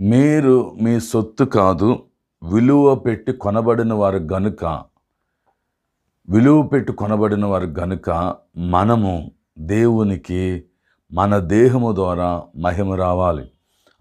మీరు మీ సొత్తు కాదు విలువ పెట్టి కొనబడిన వారు గనుక విలువ పెట్టి కొనబడిన వారు గనుక మనము దేవునికి మన దేహము ద్వారా మహిమ రావాలి.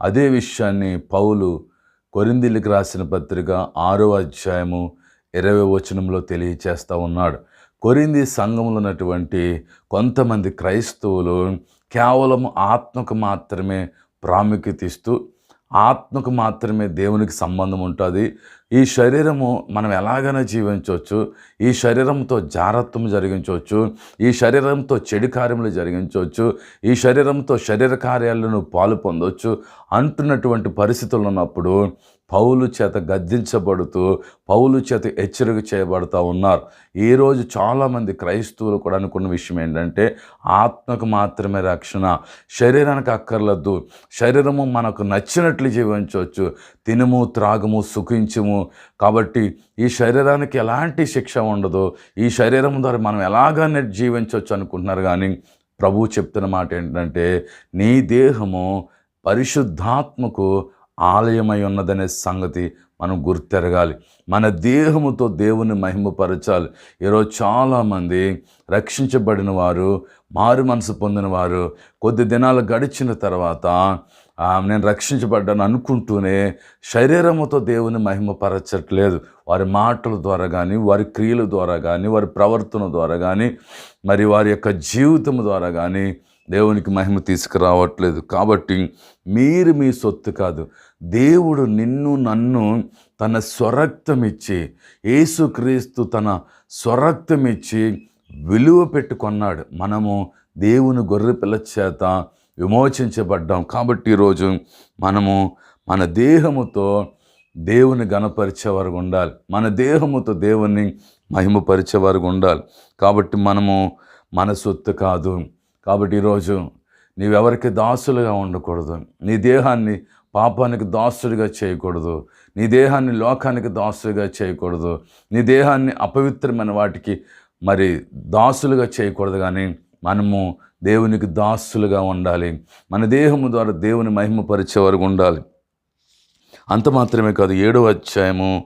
అదే విషయాన్ని పౌలు కొరిందిలికి రాసిన పత్రిక ఆరో అధ్యాయము ఇరవై వచనంలో తెలియచేస్తూ ఉన్నాడు. కొరింది సంఘంలో ఉన్నటువంటి కొంతమంది క్రైస్తవులు కేవలం ఆత్మకు మాత్రమే ప్రాముఖ్యత ఇస్తూ ఆత్మకు మాత్రమే దేవునికి సంబంధం ఉంటుంది. ఈ శరీరము మనం ఎలాగైనా జీవించవచ్చు. ఈ శరీరంతో జారత్వం జరిగించవచ్చు. ఈ శరీరంతో చెడు కార్యములు జరిగించవచ్చు. ఈ శరీరంతో శరీర కార్యాలను పాలు పొందవచ్చు. అంటున్నటువంటి పరిస్థితులు ఉన్నప్పుడు పౌలు చేత గద్దించబడుతూ పౌలు చేత హెచ్చరిక చేయబడుతూ ఉన్నారు. ఈరోజు చాలామంది క్రైస్తవులు కూడా అనుకున్న విషయం ఏంటంటే ఆత్మకు మాత్రమే రక్షణ శరీరానికి అక్కర్లద్దు. శరీరము మనకు నచ్చినట్లు జీవించవచ్చు. తినము త్రాగము సుఖించము కాబట్టి ఈ శరీరానికి ఎలాంటి శిక్ష ఉండదు. ఈ శరీరం ద్వారా మనం ఎలాగా జీవించవచ్చు అనుకుంటున్నారు కానీ ప్రభువు చెప్తున్న మాట ఏంటంటే నీ దేహము పరిశుద్ధాత్మకు ఆలయమై ఉన్నదనే సంగతి మనం గుర్తెరగాలి. మన దేహముతో దేవుని మహిమపరచాలి. ఈరోజు చాలామంది రక్షించబడిన వారు మారు మనసు పొందిన వారు కొద్ది దినాలు గడిచిన తర్వాత నేను రక్షించబడ్డాను అనుకుంటూనే శరీరముతో దేవుని మహిమపరచట్లేదు. వారి మాటల ద్వారా కానీ వారి క్రియల ద్వారా కానీ వారి ప్రవర్తన ద్వారా కానీ మరి వారి యొక్క జీవితం ద్వారా కానీ దేవునికి మహిమ తీసుకురావట్లేదు. కాబట్టి మీరు మీ సొత్తు కాదు. దేవుడు నిన్ను నన్ను తన స్వరక్తం ఇచ్చి యేసుక్రీస్తు తన స్వరక్తం ఇచ్చి విలువ పెట్టుకున్నాడు. మనము దేవుని గొర్రెపిల్ల చేత విమోచించబడ్డాం. కాబట్టి ఈరోజు మనము మన దేహముతో దేవుని గణపరిచేవారు ఉండాలి మన దేహముతో దేవుని మహిమపరిచేవారు ఉండాలి కాబట్టి మనము మన సొత్తు కాదు. కాబట్టి ఈరోజు నీవెవరికి దాసులుగా ఉండకూడదు. నీ దేహాన్ని పాపానికి దాసుడిగా చేయకూడదు. నీ దేహాన్ని లోకానికి దాసులుగా చేయకూడదు. నీ దేహాన్ని అపవిత్రమైన వాటికి మరి దాసులుగా చేయకూడదు. కానీ మనము దేవునికి దాసులుగా ఉండాలి. మన దేహము ద్వారా దేవుని మహిమపరిచే వరకు ఉండాలి. అంత మాత్రమే కాదు ఏడవ అధ్యాయము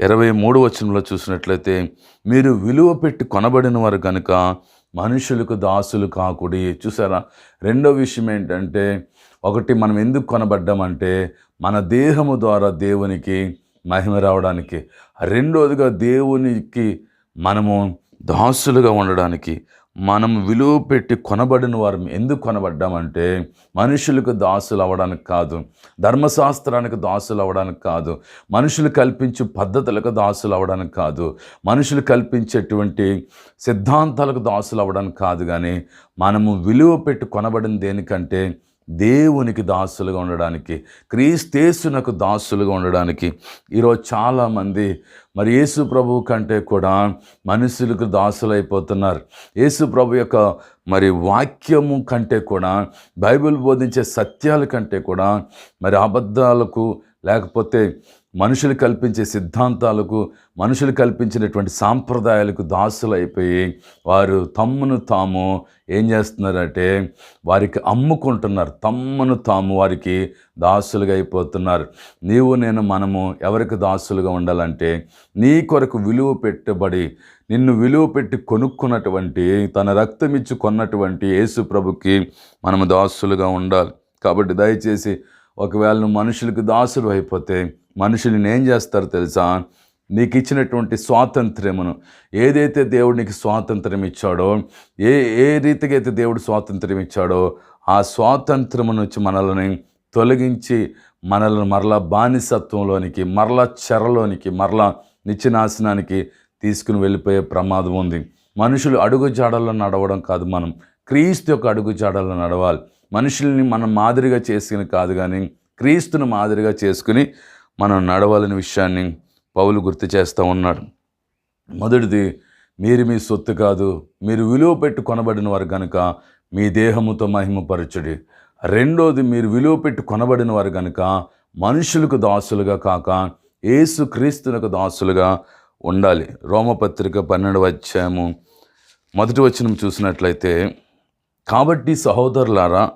ఇరవై మూడు వచనంలో చూసినట్లయితే మీరు విలువ పెట్టి కొనబడిన వారు కనుక మనుషులకు దాసులు కాకుడి. చూసారా? రెండో విషయం ఏంటంటే ఒకటి మనం ఎందుకు కొనబడ్డామంటే మన దేహము ద్వారా దేవునికి మహిమ రావడానికి. రెండోదిగా దేవునికి మనము దాసులుగా ఉండడానికి మనం విలువ పెట్టి కొనబడిన వారు ఎందుకు కొనబడ్డామంటే మనుషులకు దాసులు అవ్వడానికి కాదు ధర్మశాస్త్రానికి దాసులు అవ్వడానికి కాదు మనుషులు కల్పించే పద్ధతులకు దాసులు అవ్వడానికి కాదు మనుషులు కల్పించేటువంటి సిద్ధాంతాలకు దాసులు అవ్వడానికి కాదు. కానీ మనము విలువ పెట్టి కొనబడిన దేనికంటే దేవునికి దాసులుగా ఉండడానికి క్రీస్తేసునకు దాసులుగా ఉండడానికి ఈరోజు చాలామంది మరి యేసు ప్రభు కంటే కూడా మనుషులకు దాసులైపోతున్నారు. యేసు ప్రభు యొక్క మరి వాక్యము కంటే కూడా బైబిల్ బోధించే సత్యాల కంటే కూడా మరి అబద్ధాలకు లేకపోతే మనుషులు కల్పించే సిద్ధాంతాలకు మనుషులు కల్పించినటువంటి సాంప్రదాయాలకు దాసులు అయిపోయి వారు తమ్మును తాము ఏం చేస్తున్నారంటే వారికి అమ్ముకుంటున్నారు. తమ్మును తాము వారికి దాసులుగా అయిపోతున్నారు. నీవు నేను మనము ఎవరికి దాసులుగా ఉండాలంటే నీ కొరకు విలువ పెట్టబడి నిన్ను విలువ పెట్టి కొనుక్కున్నటువంటి తన రక్తం ఇచ్చి కొన్నటువంటి యేసు ప్రభుకి మనము దాసులుగా ఉండాలి. కాబట్టి దయచేసి ఒకవేళ నువ్వు మనుషులకు దాసులు అయిపోతే మనుషులు ఏం చేస్తారో తెలుసా? నీకు ఇచ్చినటువంటి స్వాతంత్ర్యమును ఏదైతే దేవుడు నీకు స్వాతంత్ర్యం ఇచ్చాడో ఏ ఏ రీతిగా అయితే దేవుడు స్వాతంత్ర్యం ఇచ్చాడో ఆ స్వాతంత్రము నుంచి మనల్ని తొలగించి మనల్ని మరలా బానిసత్వంలోనికి మరలా చెరలోనికి మరలా నిత్యనాశనానికి తీసుకుని వెళ్ళిపోయే ప్రమాదం ఉంది. మనుషులు అడుగు జాడల్లో నడవడం కాదు మనం. క్రీస్తు యొక్క అడుగు జాడల్లో నడవాలి. మనుషుల్ని మనం మాదిరిగా చేసుకుని కాదు కానీ క్రీస్తును మాదిరిగా చేసుకుని మనం నడవాలని విషయాన్ని పౌలు గుర్తు చేస్తూ ఉన్నాడు. మొదటిది మీరు మీ సొత్తు కాదు మీరు విలువ పెట్టి కొనబడిన వారు కనుక మీ దేహముతో మహిమపరచుడి. రెండోది మీరు విలువ పెట్టి కొనబడిన వారు కనుక మనుషులకు దాసులుగా కాక ఏసు క్రీస్తులకు దాసులుగా ఉండాలి. రోమపత్రిక పన్నెండు వచ్చాము మొదటి వచనం చూసినట్లయితే కాబట్టి సహోదరులారా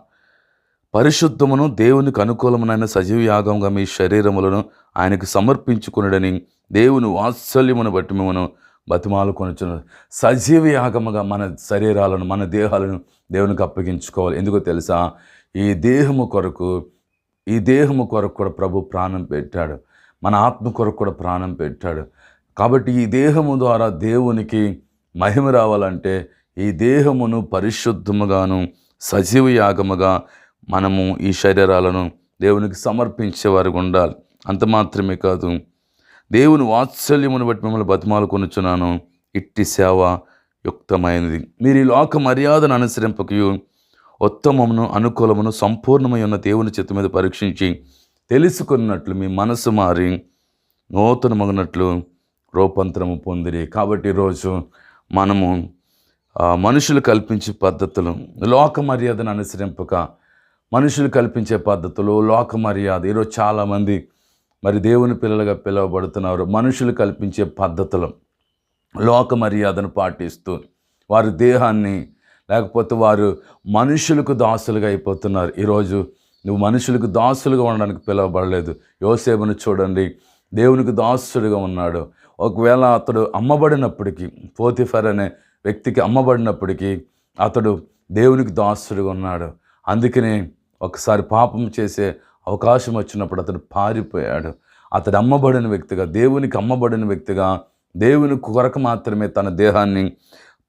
పరిశుద్ధమును దేవునికి అనుకూలమునైన సజీవ యాగంగా మీ శరీరములను ఆయనకు సమర్పించుకునడని దేవుని వాత్సల్యమును బట్టి మిమ్మను బతిమాలు కొనుచున్న సజీవ యాగముగా మన శరీరాలను మన దేహాలను దేవునికి అప్పగించుకోవాలి. ఎందుకో తెలుసా? ఈ దేహము కొరకు ఈ దేహము కొరకు కూడా ప్రభు ప్రాణం పెట్టాడు. మన ఆత్మ కొరకు కూడా ప్రాణం పెట్టాడు. కాబట్టి ఈ దేహము ద్వారా దేవునికి మహిమ రావాలంటే ఈ దేహమును పరిశుద్ధముగాను సజీవ యాగముగా మనము ఈ శరీరాలను దేవునికి సమర్పించేవారు ఉండాలి. అంత మాత్రమే కాదు దేవుని వాత్సల్యమును బట్టి మిమ్మల్ని బతిమాలు కొనుచున్నాను. ఇట్టి సేవ యుక్తమైనది. మీరు ఈ లోక మర్యాదను అనుసరింపకయు ఉత్తమమును అనుకూలమును సంపూర్ణమై ఉన్న దేవుని చేతి మీద పరీక్షించి తెలుసుకున్నట్లు మీ మనసు మారి నూతన మగినట్లు రూపాంతరము పొందిరి. కాబట్టి ఈరోజు మనము మనుషులు కల్పించే పద్ధతులు లోక మర్యాదను అనుసరింపక మనుషులు కల్పించే పద్ధతులు లోక మర్యాద ఈరోజు చాలామంది మరి దేవుని పిల్లలుగా పిలువబడుతున్నారు. మనుషులు కల్పించే పద్ధతులు లోక మర్యాదను పాటిస్తూ వారి దేహాన్ని లేకపోతే వారు మనుషులకు దాసులుగా అయిపోతున్నారు. ఈరోజు నువ్వు మనుషులకు దాసులుగా ఉండడానికి పిలువబడలేదు. యోసేపును చూడండి దేవునికి దాసుడుగా ఉన్నాడు. ఒకవేళ అతడు అమ్మబడినప్పటికీ పోతిఫర్ అనే వ్యక్తికి అమ్మబడినప్పటికీ అతడు దేవునికి దాసుడుగా ఉన్నాడు. అందుకనే ఒకసారి పాపం చేసే అవకాశం వచ్చినప్పుడు అతడు పారిపోయాడు. అతడు అమ్మబడిన వ్యక్తిగా దేవునికి అమ్మబడిన వ్యక్తిగా దేవుని కొరకు మాత్రమే తన దేహాన్ని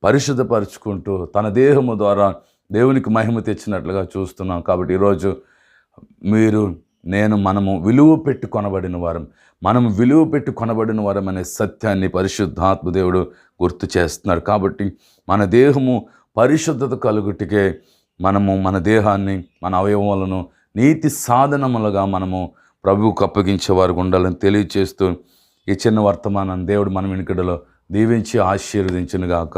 పరిశుద్ధపరుచుకుంటూ తన దేహము ద్వారా దేవునికి మహిమ తెచ్చినట్లుగా చూస్తున్నాం. కాబట్టి ఈరోజు మీరు నేను మనము విలువ పెట్టి కొనబడిన వారం మనం విలువ పెట్టి కొనబడిన వారం అనే సత్యాన్ని పరిశుద్ధాత్మ దేవుడు గుర్తు చేస్తున్నాడు. కాబట్టి మన దేహము పరిశుద్ధత కలుగుటికే మనము మన దేహాన్ని మన అవయవాలను నీతి సాధనములుగా మనము ప్రభువుకు అప్పగించే వారికి ఉండాలని తెలియచేస్తూ ఈ చిన్న వర్తమానం దేవుడు మన వెనుకడలో దీవించి ఆశీర్వదించునుగాక.